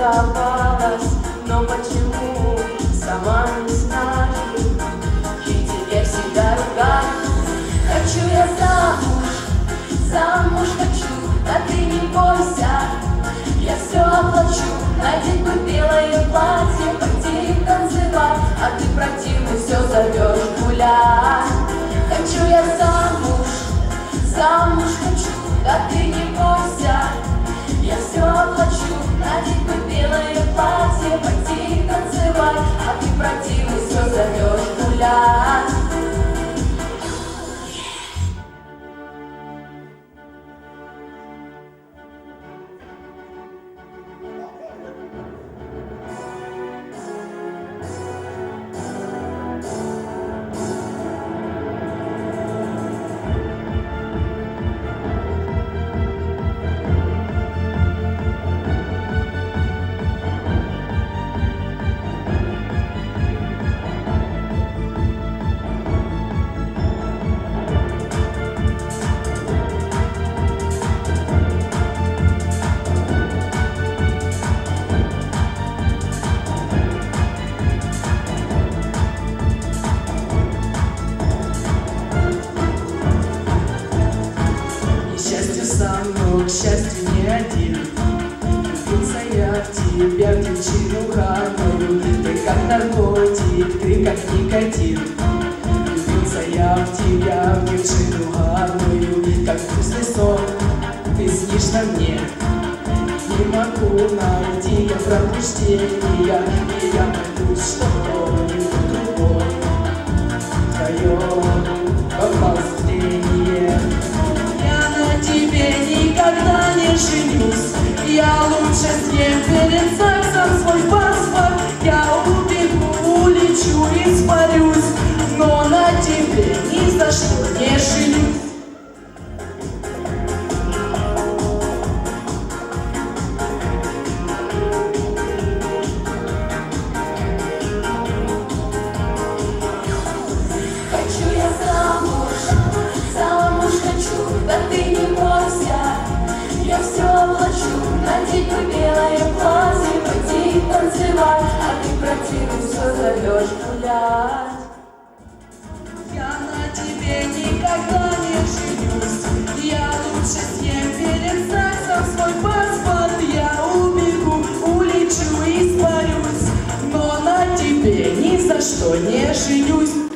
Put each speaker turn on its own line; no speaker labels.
сдавалась, но почему, сама не знаю, и тебе всегда ругаю. Хочу я замуж, замуж хочу, да ты не бойся, я все оплачу, надеть бы белое платье, пойти танцевать, а ты противный все зовешь гулять. Хочу я замуж, замуж а ты противный
никотин Влюбился я в девчину ханую Как вкусный сон, ты снишься мне Не могу найти я пробуждения И я боюсь, что кто-нибудь другой. Твое попал в зрение я на тебе никогда не женюсь. Я лучше съем перед сексом свой паспорт
белое платье, пойти танцевать, а ты противный все зовешь гулять.
Я на тебе никогда не женюсь Я лучше съем перед сексом свой паспорт Я убегу, улечу, испарюсь Но на тебе ни за что не женюсь